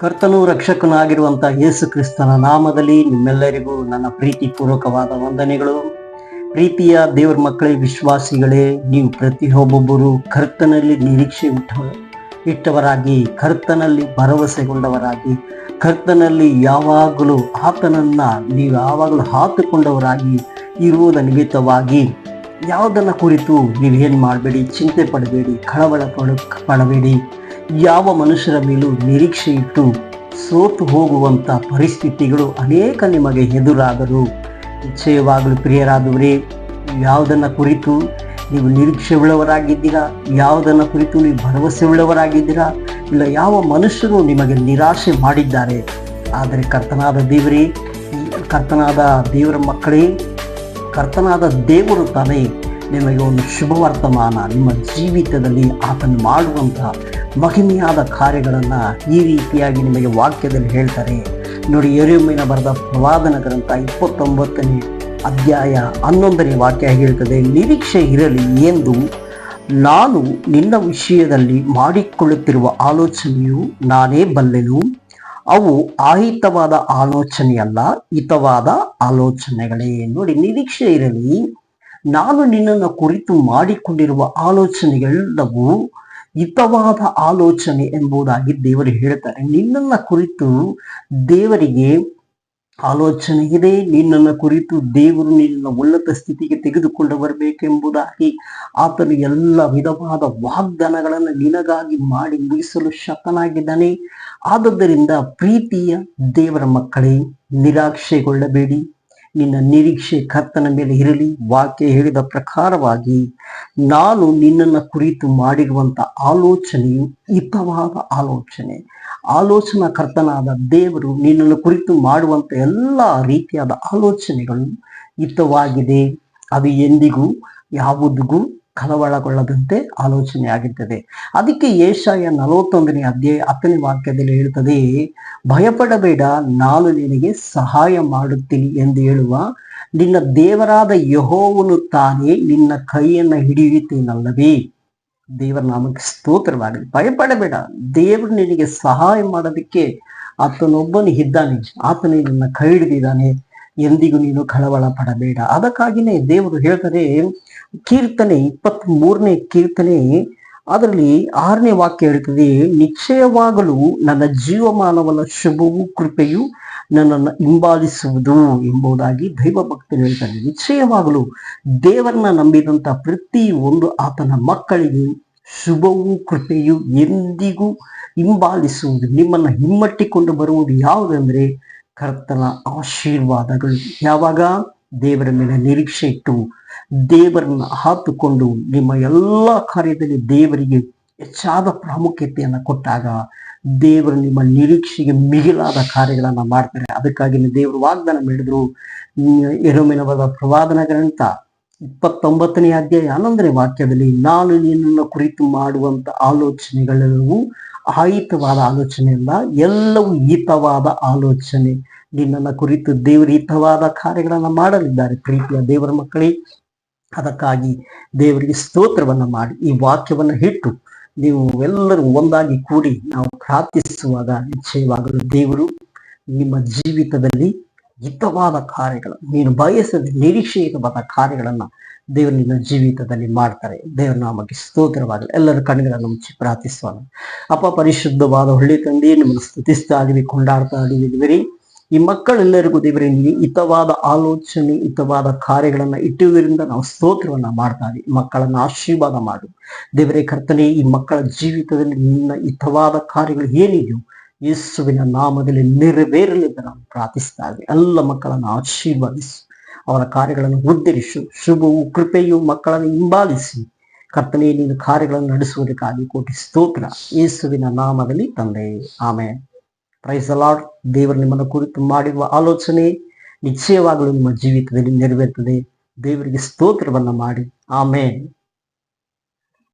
ಕರ್ತನು ರಕ್ಷಕನಾಗಿರುವಂತಹ ಯೇಸು ಕ್ರಿಸ್ತನ ನಾಮದಲ್ಲಿ ನಿಮ್ಮೆಲ್ಲರಿಗೂ ನನ್ನ ಪ್ರೀತಿ ಪೂರ್ವಕವಾದ ವಂದನೆಗಳು. ಪ್ರೀತಿಯ ದೇವರ ಮಕ್ಕಳೇ, ವಿಶ್ವಾಸಿಗಳೇ, ನೀವು ಪ್ರತಿಯೊಬ್ಬೊಬ್ಬರು ಕರ್ತನಲ್ಲಿ ನಿರೀಕ್ಷೆ ಇಟ್ಟ ಇಟ್ಟವರಾಗಿ, ಕರ್ತನಲ್ಲಿ ಭರವಸೆಗೊಂಡವರಾಗಿ, ಕರ್ತನಲ್ಲಿ ಯಾವಾಗಲೂ ಆತನನ್ನ ನೀವು ಯಾವಾಗಲೂ ಹಾಕಿಕೊಂಡವರಾಗಿ ಇರುವುದ ನಿಮಿತ್ತವಾಗಿ ಯಾವುದನ್ನು ಕುರಿತು ನೀವೇನು ಮಾಡಬೇಡಿ, ಚಿಂತೆ ಪಡಬೇಡಿ, ಕಳವಳ ಪಡ, ಪಡಬೇಡಿ. ಯಾವ ಮನುಷ್ಯರ ಮೇಲೂ ನಿರೀಕ್ಷೆ ಇಟ್ಟು ಸೋತು ಹೋಗುವಂಥ ಪರಿಸ್ಥಿತಿಗಳು ಅನೇಕ ನಿಮಗೆ ಎದುರಾದರು ನಿಶ್ಚಯವಾಗಲು ಪ್ರಿಯರಾದವರೇ, ಯಾವುದನ್ನು ಕುರಿತು ನೀವು ನಿರೀಕ್ಷೆ ಉಳ್ಳವರಾಗಿದ್ದೀರಾ ಯಾವುದನ್ನು ಕುರಿತು ನೀವು ಭರವಸೆ ಉಳ್ಳವರಾಗಿದ್ದೀರಾ ಇಲ್ಲ, ಯಾವ ಮನುಷ್ಯರು ನಿಮಗೆ ನಿರಾಶೆ ಮಾಡಿದ್ದಾರೆ? ಆದರೆ ಕರ್ತನಾದ ದೇವರೇ ಕರ್ತನಾದ ದೇವರ ಮಕ್ಕಳೇ, ಕರ್ತನಾದ ದೇವರು ತಾನೇ ನಿಮಗೆ ಒಂದು ಶುಭ ವರ್ತಮಾನ ನಿಮ್ಮ ಜೀವಿತದಲ್ಲಿ ಆತನು ಮಾಡುವಂತಹ ಮಹಿಮೆಯಾದ ಕಾರ್ಯಗಳನ್ನು ಈ ರೀತಿಯಾಗಿ ನಿಮಗೆ ವಾಕ್ಯದಲ್ಲಿ ಹೇಳ್ತಾರೆ. ನೋಡಿ ಎರೆಯುಮ್ಮಿನ ಬರೆದ ಪ್ರವಾದನ ಗ್ರಂಥ ಇಪ್ಪತ್ತೊಂಬತ್ತನೇ ಅಧ್ಯಾಯ ಹನ್ನೊಂದನೇ ವಾಕ್ಯ ಹೇಳ್ತದೆ, ನಿರೀಕ್ಷೆ ಇರಲಿ ಎಂದು ನಾನು ನಿನ್ನ ವಿಷಯದಲ್ಲಿ ಮಾಡಿಕೊಳ್ಳುತ್ತಿರುವ ಆಲೋಚನೆಯು ನಾನೇ ಬಲ್ಲೆನು. ಅವು ಆಹಿತವಾದ ಆಲೋಚನೆಯಲ್ಲ, ಹಿತವಾದ ಆಲೋಚನೆಗಳೇ. ನೋಡಿ, ನಿರೀಕ್ಷೆ ಇರಲಿ, ನಾನು ನಿನ್ನನ್ನು ಕುರಿತು ಮಾಡಿಕೊಂಡಿರುವ ಆಲೋಚನೆಗಳೆಲ್ಲವೂ ಹಿತವಾದ ಆಲೋಚನೆ ಎಂಬುದಾಗಿ ದೇವರು ಹೇಳ್ತಾರೆ. ನಿನ್ನನ್ನ ಕುರಿತು ದೇವರಿಗೆ ಆಲೋಚನೆ ಇದೆ ನಿನ್ನನ್ನು ಕುರಿತು ದೇವರು ನಿನ್ನ ಉನ್ನತ ಸ್ಥಿತಿಗೆ ತೆಗೆದುಕೊಂಡು ಬರಬೇಕೆಂಬುದಾಗಿ ಆತನು ಎಲ್ಲ ವಿಧವಾದ ವಾಗ್ದಾನಗಳನ್ನು ನಿನಗಾಗಿ ಮಾಡಿ ಮುಗಿಸಲು ಶಕ್ತನಾಗಿದ್ದಾನೆ ಆದದ್ದರಿಂದ ಪ್ರೀತಿಯ ದೇವರ ಮಕ್ಕಳೇ ನಿರಾಶೆಗೊಳ್ಳಬೇಡಿ ನಿನ್ನ ನಿರೀಕ್ಷೆ ಕರ್ತನ ಮೇಲೆ ಇರಲಿ. ವಾಕ್ಯ ಹೇಳಿದ ಪ್ರಕಾರವಾಗಿ ನಾನು ನಿನ್ನನ್ನು ಕುರಿತು ಮಾಡಿರುವಂಥ ಆಲೋಚನೆಯು ಹಿತವಾದ ಆಲೋಚನೆ. ಆಲೋಚನಾ ಕರ್ತನಾದ ದೇವರು ನಿನ್ನನ್ನು ಕುರಿತು ಮಾಡುವಂಥ ಎಲ್ಲ ರೀತಿಯಾದ ಆಲೋಚನೆಗಳು ಹಿತವಾಗಿದೆ ಅದು ಎಂದಿಗೂ, ಯಾವುದಿಗೂ ಕಳವಳಗೊಳ್ಳದಂತೆ ಆಲೋಚನೆ ಆಗಿರ್ತದೆ ಅದಕ್ಕೆ ಏಷಾಯ ನಲವತ್ತೊಂದನೇ ಅಧ್ಯಾಯ ಹತ್ತನೇ ವಾಕ್ಯದಲ್ಲಿ ಹೇಳ್ತದೆ, ಭಯಪಡಬೇಡ, ನಾನು ನಿನಗೆ ಸಹಾಯ ಮಾಡುತ್ತೀನಿ ಎಂದು ಹೇಳುವ ನಿನ್ನ ದೇವರಾದ ಯಹೋವನು ತಾನೇ ನಿನ್ನ ಕೈಯನ್ನು ಹಿಡಿಯುತ್ತೇನಲ್ಲವೇ ದೇವರ ನಾಮಕ್ಕೆ ಸ್ತೋತ್ರವಾಗಲಿ. ಭಯಪಡಬೇಡ, ದೇವರು ನಿನಗೆ ಸಹಾಯ ಮಾಡೋದಕ್ಕೆ ಆತನೊಬ್ಬನು ಇದ್ದಾನೆ. ಆತನೇ ನಿನ್ನ ಕೈ ಹಿಡಿದಿದ್ದಾನೆ. ಎಂದಿಗೂ ನೀನು ಕಳವಳ ಪಡಬೇಡ. ಅದಕ್ಕಾಗಿನೇ ದೇವರು ಹೇಳ್ತಾರೆ ಕೀರ್ತನೆ ಇಪ್ಪತ್ತ್ ಮೂರನೇ ಕೀರ್ತನೆ, ಅದರಲ್ಲಿ ಆರನೇ ವಾಕ್ಯ ಹೇಳ್ತದೆ, ನಿಶ್ಚಯವಾಗಲು ನನ್ನ ಜೀವಮಾನವನ ಶುಭವೂ ಕೃಪೆಯು ನನ್ನನ್ನು ಹಿಂಬಾಲಿಸುವುದು ಎಂಬುದಾಗಿ ದೈವ ಭಕ್ತರು ಹೇಳ್ತಾರೆ. ನಿಶ್ಚಯವಾಗಲು ದೇವರನ್ನ ನಂಬಿದಂತ ಪ್ರತಿ ಒಂದು ಆತನ ಮಕ್ಕಳಿಗೆ ಶುಭವೂ ಕೃಪೆಯು ಎಂದಿಗೂ ಹಿಂಬಾಲಿಸುವುದು, ನಿಮ್ಮನ್ನ ಹಿಮ್ಮಟ್ಟಿಕೊಂಡು ಬರುವುದು ಯಾವುದಂದ್ರೆ ಕರ್ತನ ಆಶೀರ್ವಾದಗಳು ಯಾವಾಗ ದೇವರ ಮೇಲೆ ನಿರೀಕ್ಷೆ ಇಟ್ಟು ದೇವರನ್ನ ಹಾತುಕೊಂಡು ನಿಮ್ಮ ಎಲ್ಲ ಕಾರ್ಯದಲ್ಲಿ ದೇವರಿಗೆ ಹೆಚ್ಚಾದ ಪ್ರಾಮುಖ್ಯತೆಯನ್ನು ಕೊಟ್ಟಾಗ ದೇವರು ನಿಮ್ಮ ನಿರೀಕ್ಷೆಗೆ ಮಿಗಿಲಾದ ಕಾರ್ಯಗಳನ್ನು ಮಾಡ್ತಾರೆ. ಅದಕ್ಕಾಗಿ ದೇವರು ವಾಗ್ದಾನ ಮಾಡಿದ್ರು ಎರೋಮಿನವಾದ ಪ್ರವಾದನ ಗ್ರಂಥ ಇಪ್ಪತ್ತೊಂಬತ್ತನೇ ಅಧ್ಯಾಯ ಹನ್ನೊಂದನೇ ವಾಕ್ಯದಲ್ಲಿ, ನಾನು ನಿನ್ನನ್ನು ಕುರಿತು ಮಾಡುವಂತ ಆಲೋಚನೆಗಳೆಲ್ಲವೂ ಆಯಿತವಾದ ಆಲೋಚನೆ ಅಲ್ಲ ಎಲ್ಲವೂ ಹಿತವಾದ ಆಲೋಚನೆ. ನಿನ್ನನ್ನು ಕುರಿತು ದೇವರ ಹಿತವಾದ ಕಾರ್ಯಗಳನ್ನು ಮಾಡಲಿದ್ದಾರೆ. ಪ್ರೀತಿಯ ದೇವರ ಮಕ್ಕಳೇ, ಅದಕ್ಕಾಗಿ ದೇವರಿಗೆ ಸ್ತೋತ್ರವನ್ನ ಮಾಡಿ, ಈ ವಾಕ್ಯವನ್ನ ಇಟ್ಟು ನೀವು ಎಲ್ಲರೂ ಒಂದಾಗಿ ಕೂಡಿ ನಾವು ಪ್ರಾರ್ಥಿಸುವಾಗ ನಿಶ್ಚಯವಾಗಲು ದೇವರು ನಿಮ್ಮ ಜೀವಿತದಲ್ಲಿ ಹಿತವಾದ ಕಾರ್ಯಗಳು, ನೀನು ಬಯಸದ ನಿರೀಕ್ಷೆಯಿತವಾದ ಕಾರ್ಯಗಳನ್ನ ದೇವರ ನಿನ್ನ ಜೀವಿತದಲ್ಲಿ ಮಾಡ್ತಾರೆ. ದೇವರ ನಾಮಕ್ಕೆ ಸ್ತೋತ್ರವಾಗಲಿ. ಎಲ್ಲರ ಕಣ್ಣುಗಳನ್ನು ಮುಚ್ಚಿ ಪ್ರಾರ್ಥಿಸೋಣ. ಅಪ್ಪ, ಪರಿಶುದ್ಧವಾದ ಒಳ್ಳೆ ತಂದಿ, ನಿಮ್ಮನ್ನು ಸ್ತುತಿಸ್ತಾ ಇದೀವಿ ಕೊಂಡಾಡ್ತಾ ಇದೀವಿ ಈ ಮಕ್ಕಳೆಲ್ಲರಿಗೂ ದೇವರೇ ಹಿತವಾದ ಆಲೋಚನೆ, ಹಿತವಾದ ಕಾರ್ಯಗಳನ್ನ ಇಟ್ಟುವುದರಿಂದ ನಾವು ಸ್ತೋತ್ರವನ್ನ ಮಾಡ್ತಾ ಇದ್ದೀವಿ. ಮಕ್ಕಳನ್ನ ಆಶೀರ್ವಾದ ಮಾಡು. ದೇವರೇ, ಕರ್ತನೆ, ಈ ಮಕ್ಕಳ ಜೀವಿತದಲ್ಲಿ ನಿನ್ನ ಹಿತವಾದ ಕಾರ್ಯಗಳು ಏನಿದೆಯೋ ಯೇಸುವಿನ ನಾಮದಲ್ಲಿ ನೆರವೇರಲೆಂದು ನಾವು ಪ್ರಾರ್ಥಿಸ್ತಾ ಇದ್ವಿ ಎಲ್ಲ ಮಕ್ಕಳನ್ನು ಆಶೀರ್ವದಿಸು. ಅವರ ಕಾರ್ಯಗಳನ್ನು ಉದ್ದರಿಸು ಶುಭವು, ಕೃಪೆಯು ಮಕ್ಕಳನ್ನು ಹಿಂಬಾಲಿಸಿ. ಕರ್ತನೆಯ ನೀನು ಕಾರ್ಯಗಳನ್ನು ನಡೆಸುವುದಕ್ಕಾಗಿ ಕೋಟಿ ಸ್ತೋತ್ರ. ಯೇಸುವಿನ ನಾಮದಲ್ಲಿ ತಂದೆ. ಆಮೆ ಪ್ರೈಸ್ ಅಲಾಡ್ ದೇವರು ನಿಮ್ಮನ್ನು ಕುರಿತು ಮಾಡಿರುವ ಆಲೋಚನೆ ನಿಶ್ಚಯವಾಗಲು ನಿಮ್ಮ ಜೀವಿತದಲ್ಲಿ ನೆರವೇರ್ತದೆ. ದೇವರಿಗೆ ಸ್ತೋತ್ರವನ್ನು ಮಾಡಿ. ಆಮೇಲೆ